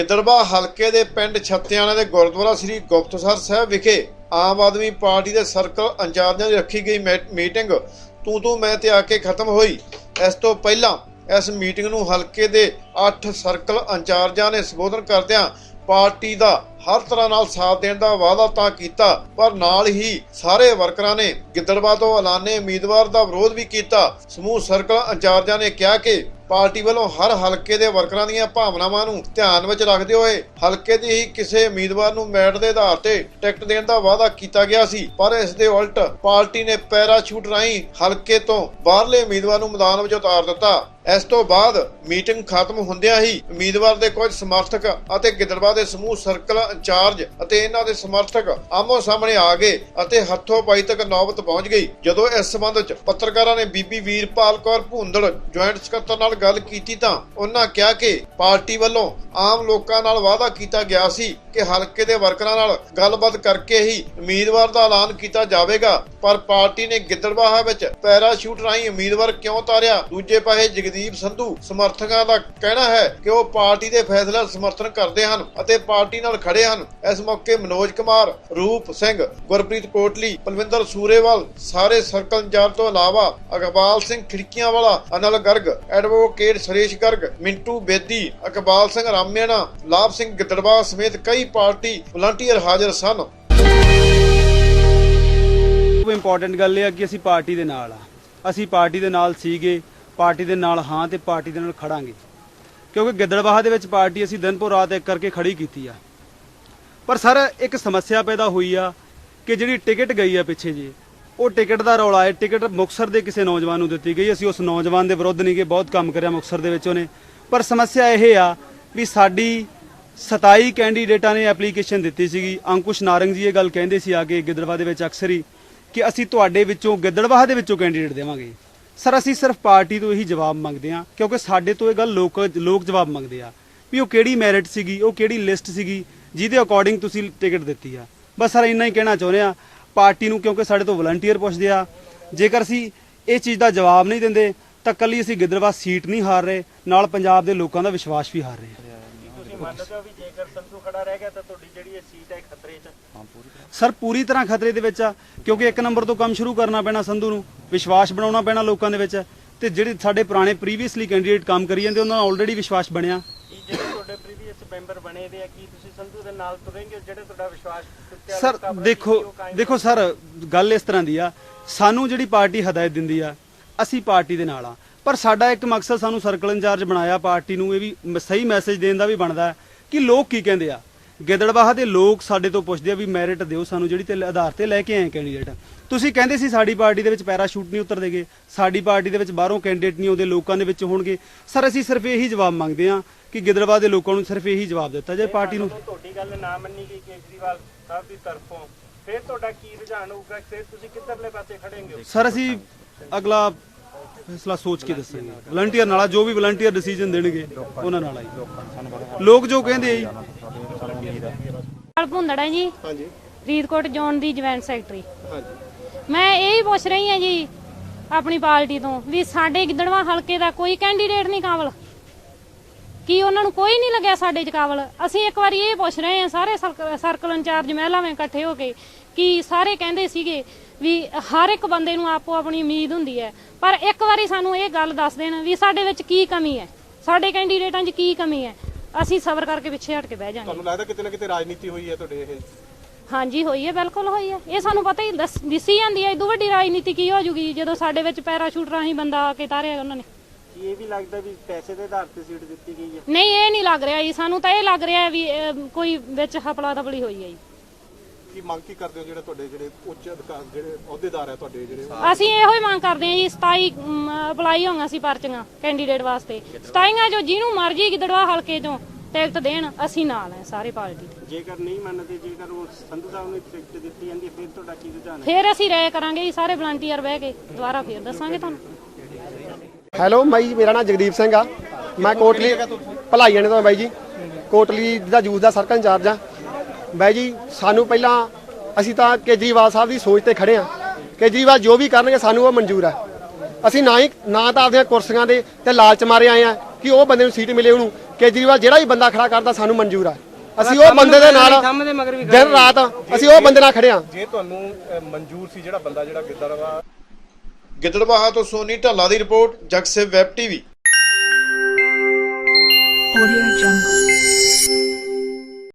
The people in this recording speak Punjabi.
ਗਿੱਦੜਬਾ ਹਲਕੇ ਦੇ ਪਿੰਡ ਛੱਤਿਆਣਾ ਦੇ ਗੁਰਦੁਆਰਾ ਸ੍ਰੀ ਗੁਪਤਸਰ ਸਾਹਿਬ ਵਿਖੇ ਆਮ ਆਦਮੀ ਪਾਰਟੀ ਦੇ ਸਰਕਲ ਇੰਚਾਰਜਾਂ ਦੀ ਰੱਖੀ ਗਈ ਮੀਟਿੰਗ ਤੂੰ ਤੂੰ ਮੈਂ ਤੇ ਆ ਕੇ ਖਤਮ ਹੋਈ। ਇਸ ਤੋਂ ਪਹਿਲਾਂ ਇਸ ਮੀਟਿੰਗ ਨੂੰ ਹਲਕੇ ਦੇ 8 ਸਰਕਲ ਇੰਚਾਰਜਾਂ ਨੇ ਸੰਬੋਧਨ ਕਰਦਿਆਂ ਪਾਰਟੀ ਦਾ ਹਰ ਤਰ੍ਹਾਂ ਨਾਲ ਸਾਥ ਦੇਣ ਦਾ ਵਾਅਦਾ ਤਾਂ ਕੀਤਾ, ਪਰ ਨਾਲ ਹੀ ਸਾਰੇ ਵਰਕਰਾਂ ਨੇ ਗਿੱਦੜਬਾ ਤੋਂ ਐਲਾਨੇ ਉਮੀਦਵਾਰ ਦਾ ਵਿਰੋਧ ਵੀ ਕੀਤਾ। ਸਮੂਹ ਸਰਕਲ ਇੰਚਾਰਜਾਂ ਨੇ ਕਿਹਾ ਕਿ ਪਾਰਟੀ ਵੱਲੋਂ ਹਰ ਹਲਕੇ ਦੇ ਵਰਕਰਾਂ ਦੀਆਂ ਭਾਵਨਾਵਾਂ ਨੂੰ ਧਿਆਨ ਵਿੱਚ ਰੱਖਦੇ ਹੋਏ ਹਲਕੇ ਦੀ ਹੀ ਕਿਸੇ ਉਮੀਦਵਾਰ ਨੂੰ ਮੈਟ ਦੇ ਆਧਾਰ ਤੇ ਟਿਕਟ ਦੇਣ ਦਾ ਵਾਅਦਾ ਕੀਤਾ ਗਿਆ ਸੀ। ਪਰ ਇਸ ਦੇ ਉਲਟ ਪਾਰਟੀ ਨੇ ਪੈਰਾਸ਼ੂਟ ਰਾਹੀਂ ਹਲਕੇ ਤੋਂ ਬਾਹਰਲੇ ਉਮੀਦਵਾਰ ਨੂੰ ਮੈਦਾਨ ਵਿੱਚ ਉਤਾਰ ਦਿੱਤਾ। ਇਸ ਤੋਂ ਬਾਅਦ ਮੀਟਿੰਗ ਖਤਮ ਹੁੰਦਿਆਂ ਹੀ ਉਮੀਦਵਾਰ ਦੇ ਕੁਝ ਸਮਰਥਕ ਅਤੇ ਗਿੱਦੜਵਾ ਦੇ ਸਮੂਹ ਸਰਕਲ ਇੰਚਾਰਜ ਅਤੇ ਇਹਨਾਂ ਦੇ ਸਮਰਥਕ ਆਮੋ ਸਾਹਮਣੇ ਆ ਗਏ ਅਤੇ ਹੱਥੋਂ ਪਾਈ ਤੱਕ ਨੌਬਤ ਪਹੁੰਚ ਗਈ। ਜਦੋਂ ਇਸ ਸਬੰਧ ਵਿੱਚ ਪੱਤਰਕਾਰਾਂ ਨੇ ਬੀਬੀ ਵੀਰਪਾਲ ਕੌਰ ਭੁੰਦੜ ਜੁਆਇੰਟ ਸਕੱਤਰ ਨਾਲ ਗੱਲ ਕੀਤੀ ਤਾਂ ਉਹਨਾਂ ਕਿਹਾ ਕਿ ਪਾਰਟੀ ਵੱਲੋਂ ਆਮ ਲੋਕਾਂ ਨਾਲ ਵਾਅਦਾ ਕੀਤਾ ਗਿਆ ਸੀ ਕਿ ਹਲਕੇ ਦੇ ਵਰਕਰਾਂ ਨਾਲ ਗੱਲਬਾਤ ਕਰਕੇ ਹੀ ਉਮੀਦਵਾਰ ਦਾ ਐਲਾਨ ਕੀਤਾ ਜਾਵੇਗਾ। ਪਰ ਪਾਰਟੀ ਨੇ ਗਿੱਦੜਬਾਹਾ ਵਿੱਚ ਪੈਰਾਸ਼ੂਟ ਰਾਹੀਂ ਉਮੀਦਵਾਰ ਕਿਉਂ ਤਾਰਿਆ? ਦੂਜੇ ਪਾਸੇ ਜਗਦੀਪ ਸੰਧੂ ਸਮਰਥਕਾਂ ਦਾ ਕਹਿਣਾ ਹੈ ਕਿ ਉਹ ਪਾਰਟੀ ਦੇ ਫੈਸਲੇ ਸਮਰਥਨ ਕਰਦੇ ਹਨ ਅਤੇ ਪਾਰਟੀ ਨਾਲ ਖੜੇ ਹਨ। ਇਸ ਮੌਕੇ ਮਨੋਜ ਕੁਮਾਰ, ਰੂਪ ਸਿੰਘ, ਗੁਰਪ੍ਰੀਤ ਕੋਟਲੀ, ਪਲਵਿੰਦਰ ਸੂਰੇਵਾਲ, ਸਾਰੇ ਸਰਕਲ ਇੰਚਾਰਜ ਤੋਂ ਇਲਾਵਾ ਅਕਬਾਲ ਸਿੰਘ ਖਿੜਕੀਆਂ ਵਾਲਾ ਅਨਲ ਗਰਗ, ਐਡਵੋਕੇਟ ਸੁਰੇਸ਼ ਗਰਗ, ਮਿੰਟੂ ਬੇਦੀ, ਅਕਬਾਲ ਸਿੰਘ ਰਾਮੇਣਾ, ਲਾਭ ਸਿੰਘ ਗਿੱਦੜਬਾਹਾ ਸਮੇਤ ਕਈ ਪਾਰਟੀ ਵਲੰਟੀਅਰ ਹਾਜ਼ਰ ਸਨ। ਇੰਪੋਰਟੈਂਟ ਗੱਲ ਇਹ ਆ ਕਿ ਅਸੀਂ ਪਾਰਟੀ ਦੇ ਨਾਲ ਆ। ਅਸੀਂ ਪਾਰਟੀ ਦੇ ਨਾਲ ਸੀਗੇ ਪਾਰਟੀ ਦੇ ਨਾਲ ਹਾਂ ਤੇ ਪਾਰਟੀ ਦੇ ਨਾਲ ਖੜਾਂਗੇ। ਕਿਉਂਕਿ ਗਿੱਦੜਬਾਹਾ ਦੇ ਵਿੱਚ ਪਾਰਟੀ ਅਸੀਂ ਦਿਨ ਪੋ ਰਾਤ ਇੱਕ ਕਰਕੇ ਖੜੀ ਕੀਤੀ ਆ। ਪਰ ਸਰ, ਇੱਕ ਸਮੱਸਿਆ ਪੈਦਾ ਹੋਈ ਆ ਕਿ ਜਿਹੜੀ ਟਿਕਟ ਗਈ ਆ ਪਿੱਛੇ ਜੀ, ਉਹ ਟਿਕਟ ਦਾ ਰੌਲਾ ਹੈ। ਟਿਕਟ ਮੁਕਸਰ ਦੇ ਕਿਸੇ ਨੌਜਵਾਨ ਨੂੰ ਦਿੱਤੀ ਗਈ। ਅਸੀਂ ਉਸ ਨੌਜਵਾਨ ਦੇ ਵਿਰੁੱਧ ਨਹੀਂ ਗਏ ਬਹੁਤ ਕੰਮ ਕਰਿਆ ਮੁਕਸਰ ਦੇ ਵਿੱਚ ਉਹਨੇ। ਪਰ ਸਮੱਸਿਆ ਇਹ ਆ ਵੀ ਸਾਡੀ 27 ਕੈਂਡੀਡੇਟਾਂ ਨੇ ਐਪਲੀਕੇਸ਼ਨ ਦਿੱਤੀ ਸੀਗੀ। ਅੰਕੁਸ਼ ਨਾਰੰਗ ਜੀ ਇਹ ਗੱਲ ਕਹਿੰਦੇ ਸੀ ਆ ਕੇ ਗਿੱਦੜਵਾ ਦੇ ਵਿੱਚ ਅਕਸਰ ਹੀ ਕਿ ਅਸੀਂ ਤੁਹਾਡੇ ਵਿੱਚੋਂ ਗਿੱਦੜਵਾਹ ਦੇ ਵਿੱਚੋਂ ਕੈਂਡੀਡੇਟ ਦੇਵਾਂਗੇ। ਸਰ ਅਸੀਂ ਸਿਰਫ ਪਾਰਟੀ ਤੋਂ ਇਹੀ ਜਵਾਬ ਮੰਗਦੇ ਆ ਕਿਉਂਕਿ ਸਾਡੇ ਤੋਂ ਇਹ ਗੱਲ ਲੋਕ ਲੋਕ ਜਵਾਬ ਮੰਗਦੇ ਆ ਵੀ ਉਹ ਕਿਹੜੀ ਮੈਰਿਟ ਸੀਗੀ ਉਹ ਕਿਹੜੀ ਲਿਸਟ ਸੀਗੀ ਜਿਹਦੇ ਅਕੋਰਡਿੰਗ ਤੁਸੀਂ ਟਿਕਟ ਦਿੱਤੀ ਆ। ਬਸ ਸਰ ਇੰਨਾ ਹੀ ਕਹਿਣਾ ਚਾਹੁੰਦੇ ਆ ਪਾਰਟੀ ਨੂੰ ਕਿਉਂਕਿ ਸਾਡੇ ਤੋਂ ਵਲੰਟੀਅਰ ਪੁੱਛਦੇ ਆ ਜੇਕਰ ਅਸੀਂ ਇਹ ਚੀਜ਼ ਦਾ ਜਵਾਬ ਨਹੀਂ ਦਿੰਦੇ ਤਾਂ ਕੱਲੀ ਅਸੀਂ ਗਿੱਦੜਬਾਹਾ ਸੀਟ ਨਹੀਂ ਹਾਰ ਰਹੇ ਨਾਲ ਪੰਜਾਬ ਦੇ ਲੋਕਾਂ ਦਾ ਵਿਸ਼ਵਾਸ ਵੀ ਹਾਰ ਰਹੇ ਆ। ਸਰ ਪੂਰੀ ਤਰ੍ਹਾਂ ਖਤਰੇ ਦੇ ਵਿੱਚ ਆ ਕਿਉਂਕਿ ਇੱਕ ਨੰਬਰ ਤੋਂ ਕੰਮ ਸ਼ੁਰੂ ਕਰਨਾ ਪੈਣਾ ਸੰਧੂ ਨੂੰ। ਵਿਸ਼ਵਾਸ ਬਣਾਉਣਾ ਪੈਣਾ ਲੋਕਾਂ ਦੇ ਵਿੱਚ ਤੇ ਜਿਹੜੇ ਸਾਡੇ ਪੁਰਾਣੇ ਪ੍ਰੀਵੀਅਸਲੀ ਕੈਂਡੀਡੇਟ ਕੰਮ ਕਰੀ ਜਾਂਦੇ ਉਹਨਾਂ ਦਾ ਆਲਰੇਡੀ ਵਿਸ਼ਵਾਸ ਬਣਿਆ। ਨਾਲ ਸਰ ਦੇਖੋ ਦੇਖੋ ਸਰ ਗੱਲ ਇਸ ਤਰ੍ਹਾਂ ਦੀ ਆ ਸਾਨੂੰ ਜਿਹੜੀ ਪਾਰਟੀ ਹਦਾਇਤ ਦਿੰਦੀ ਆ ਅਸੀਂ ਪਾਰਟੀ ਦੇ ਨਾਲ ਆ। ਪਰ ਸਾਡਾ ਇੱਕ ਮਕਸਦ ਸਾਨੂੰ ਸਰਕਲ ਇੰਚਾਰਜ ਬਣਾਇਆ ਪਾਰਟੀ ਨੂੰ ਇਹ ਵੀ ਸਹੀ ਮੈਸੇਜ ਦੇਣ ਦਾ ਵੀ ਬਣਦਾ ਕਿ ਲੋਕ ਕੀ ਕਹਿੰਦੇ ਆ? ਗਿੱਦੜਬਾਹਾ ਦੇ ਲੋਕ ਸਾਡੇ ਤੋਂ ਪੁੱਛਦੇ ਆ ਵੀ ਮੈਰਿਟ ਦਿਓ ਸਾਨੂੰ ਜਿਹੜੀ ਤੇ ਆਧਾਰ ਤੇ ਲੈ ਕੇ ਆਏ ਕੈਂਡੀਡੇਟ ਤੁਸੀਂ ਕਹਿੰਦੇ ਸੀ ਸਾਡੀ ਪਾਰਟੀ ਦੇ ਵਿੱਚ ਪੈਰਾਸ਼ੂਟ ਨਹੀਂ ਉਤਰਦੇਗੇ ਸਾਡੀ ਪਾਰਟੀ ਦੇ ਵਿੱਚ ਬਾਹਰੋਂ ਕੈਂਡੀਡੇਟ ਨਹੀਂ ਆਉਂਦੇ ਲੋਕਾਂ ਦੇ ਵਿੱਚ ਹੋਣਗੇ। ਸਰ ਅਸੀਂ ਸਿਰਫ ਇਹੀ ਜਵਾਬ ਮੰਗਦੇ ਆ ਕਿ ਗਿੱਦੜਬਾਹਾ ਦੇ ਲੋਕਾਂ ਨੂੰ ਸਿਰਫ ਇਹੀ ਜਵਾਬ ਦਿੱਤਾ ਜਾਏ ਪਾਰਟੀ ਨੂੰ। ਤੁਹਾਡੀ ਗੱਲ ਨਾ ਮੰਨੀ ਗਈ ਕੇਜਰੀਵਾਲ ਸਾਹਿਬ ਦੀ ਤਰਫੋਂ। ਫਿਰ ਤੁਹਾਡਾ ਕੀ ਰੁਝਾਨ ਹੋਊਗਾ? ਫਿਰ ਤੁਸੀਂ ਕਿੱਧਰਲੇ ਪਾਸੇ ਖੜੇਂਗੇ ਸਰ ਅਸੀਂ ਅਗਲਾ ਫੈਸਲਾ ਸੋਚ ਕੇ ਦੱਸਾਂਗੇ ਵਲੰਟੀਅਰ ਨਾਲ ਆ, ਜੋ ਵੀ ਵਲੰਟੀਅਰ ਡਿਸੀਜਨ ਦੇਣਗੇ ਉਹਨਾਂ ਨਾਲ ਆਈ ਲੋਕ ਜੋ ਕਹਿੰਦੇ ਆ ਜੀ। ਨਾਲ ਭੁੰਦੜਾ ਜੀ। ਹਾਂਜੀ। ਫਰੀਦਕੋਟ ਜ਼ੋਨ ਦੀ ਜੁਆਇੰਟ ਸੈਕਟਰੀ। ਹਾਂਜੀ। ਮੈਂ ਇਹ ਹੀ ਪੁੱਛ ਰਹੀ ਹਾਂ ਜੀ ਆਪਣੀ ਪਾਰਟੀ ਤੋਂ ਵੀ ਸਾਡੇ ਗਿੱਦੜਵਾ ਹਲਕੇ ਦਾ ਕੋਈ ਕੈਂਡੀਡੇਟ ਨਹੀਂ ਕਾਬਲ। ਕੀ ਉਹਨਾਂ ਨੂੰ ਕੋਈ ਨਹੀਂ ਲੱਗਿਆ ਸਾਡੇ ਚ ਕਾਬਲ? ਅਸੀਂ ਇੱਕ ਵਾਰੀ ਇਹ ਪੁੱਛ ਰਹੇ ਹਾਂ ਸਾਰੇ ਸਰਕ- ਸਰਕਲ ਇੰਚਾਰਜ ਮਹਿਲਾਵੇਂ ਇਕੱਠੇ ਹੋ ਕੇ ਕਿ ਸਾਰੇ ਕਹਿੰਦੇ ਸੀਗੇ ਵੀ ਹਰ ਇੱਕ ਬੰਦੇ ਨੂੰ ਆਪੋ ਆਪਣੀ ਉਮੀਦ ਹੁੰਦੀ ਹੈ। ਪਰ ਇੱਕ ਵਾਰੀ ਸਾਨੂੰ ਇਹ ਗੱਲ ਦੱਸ ਦੇਣ ਵੀ ਸਾਡੇ ਵਿੱਚ ਕੀ ਕਮੀ ਹੈ? ਸਾਡੇ ਕੈਂਡੀਡੇਟਾਂ 'ਚ ਕੀ ਕਮੀ ਹੈ? ਅਸੀਂ ਸਬਰ ਕਰਕੇ ਪਿੱਛੇ ਹਟ ਕੇ ਬਹਿ ਜਾਾਂਗੇ। ਤੁਹਾਨੂੰ ਲੱਗਦਾ ਕਿਤੇ ਨਾ ਕਿਤੇ ਰਾਜਨੀਤੀ ਹੋਈ ਹੈ ਤੁਹਾਡੇ ਇਹ? ਹਾਂਜੀ ਹੋਈ ਹੈ ਬਿਲਕੁਲ ਹੋਈ ਹੈ। ਇਹ ਸਾਨੂੰ ਪਤਾ ਹੀ ਦੱਸ- ਜਾਂਦੀ ਹੈ ਇਦੋਂ ਵੱਡੀ ਰਾਜਨੀਤੀ ਕੀ ਹੋ ਜੂਗੀ ਜਦੋਂ ਸਾਡੇ ਵਿੱਚ ਪੈਰਾਸ਼ੂਟ ਰਾਹੀਂ ਬੰਦਾ ਆ ਕੇ ਤਾਰਿਆ ਉਹਨਾਂ ਨੇ। ਇਹ ਵੀ ਲੱਗਦਾ ਵੀ ਪੈਸੇ ਦੇ ਆਧਾਰ ਤੇ ਸੀਟ ਦਿੱਤੀ ਗਈ ਹੈ। ਨਹੀਂ ਇਹ ਨਹੀਂ ਲੱਗ ਰਿਹਾ ਜੀ। ਸਾਨੂੰ ਤਾਂ ਇਹ ਲੱਗ ਰਿਹਾ ਵੀ ਅਹ, ਕੋਈ ਵਿੱਚ ਹਪਲਾ ਦਪਲੀ ਹੋਈ ਹੈ ਜੀ। ਕੀ ਮੰਗ ਕੀ ਕਰਦੇ ਹੋ ਜਿਹੜੇ ਤੁਹਾਡੇ ਜਿਹੜੇ ਉੱਚ ਅਧਿਕਾਰ ਜਿਹੜੇ ਅਹੁਦੇਦਾਰ ਹੈ ਤੁਹਾਡੇ ਜਿਹੜੇ? ਅਸੀਂ ਇਹੋ ਹੀ ਮੰਗ ਕਰਦੇ ਹਾਂ ਜੀ 27 ਅਪਲਾਈ ਹੋਈਆਂ ਸੀ ਪਰਚੀਆਂ ਕੈਂਡੀਡੇਟ ਵਾਸਤੇ। 27 ਜੋ ਜਿਹਨੂੰ ਮਰਜ਼ੀ ਗਿੱਦੜਵਾ ਹਲਕੇ ਚੋਂ ਟਿਕਟ ਦੇਣ ਅਸੀਂ ਨਾਲ ਹੈ ਸਾਰੇ ਪਾਰਟੀ ਦੇ। ਜੇਕਰ ਨਹੀਂ ਮੰਨਦੇ ਜੇਕਰ ਉਹ ਸੰਧੂ ਸਾਹਿਬ ਨੂੰ ਟਿਕਟ ਦਿੱਤੀ ਜਾਂਦੀ ਹੈ, ਫਿਰ ਤੁਹਾਡਾ ਕੀ ਰੁਝਾਨ ਹੈ? ਫੇਰ ਅਸੀਂ ਰਾਏ ਕਰਾਂਗੇ ਜੀ ਸਾਰੇ ਵਲੰਟੀਅਰ ਬਹਿ ਕੇ ਦੁਬਾਰਾ ਫੇਰ ਦੱਸਾਂਗੇ ਤੁਹਾਨੂੰ। ਹੈਲੋ ਮਾਈ ਮੇਰਾ ਨਾਮ ਜਗਦੀਪ ਸਿੰਘ ਆ। ਮੈਂ ਕੋਟਲੀ ਭਲਾਈਆਣੇ ਤੋਂ ਬਾਈ ਜੀ। ਕੋਟਲੀ ਦਾ ਜੂਸ ਦਾ ਸਰਕਲ ਇੰਚਾਰਜ ਆ। ਬਾਈ ਜੀ ਸਾਨੂੰ ਪਹਿਲਾਂ ਅਸੀਂ ਤਾਂ ਕੇਜਰੀਵਾਲ ਸਾਹਿਬ ਦੀ ਸੋਚ ਤੇ ਖੜੇ ਆ। ਕੇਜਰੀਵਾਲ ਜੋ ਵੀ ਕਰਨਗੇ ਸਾਨੂੰ ਉਹ ਮਨਜ਼ੂਰ ਆ। ਅਸੀਂ ਨਾ ਹੀ ਨਾ ਤਾਂ ਆਪਦੀਆਂ ਕੁਰਸੀਆਂ ਦੇ ਤੇ ਲਾਲਚ ਮਾਰੇ ਆਏ ਆ ਕਿ ਉਹ ਬੰਦੇ ਨੂੰ ਸੀਟ ਮਿਲੇ ਉਹਨੂੰ। ਕੇਜਰੀਵਾਲ ਜਿਹੜਾ ਵੀ ਬੰਦਾ ਖੜਾ ਕਰਦਾ ਸਾਨੂੰ ਮਨਜ਼ੂਰ ਆ। ਅਸੀਂ ਉਹ ਬੰਦੇ ਦੇ ਨਾਲ ਦਿਨ ਰਾਤ ਅਸੀਂ ਉਹ ਬੰਦੇ ਨਾਲ ਖੜੇ ਆ। ਜੇ ਤੁਹਾਨੂੰ ਮਨਜ਼ੂਰ ਸੀ ਜਿਹੜਾ ਬੰਦਾ ਜਿਹੜਾ ਗਿੱਦੜਵਾ ਗਿੱਦੜਵਾਹਾ ਤੋਂ ਸੋਨੀ ਢੱਲਾ ਦੀ ਰਿਪੋਰਟ ਜਗਸੇ ਵੈਬ ਟੀਵੀ। Audio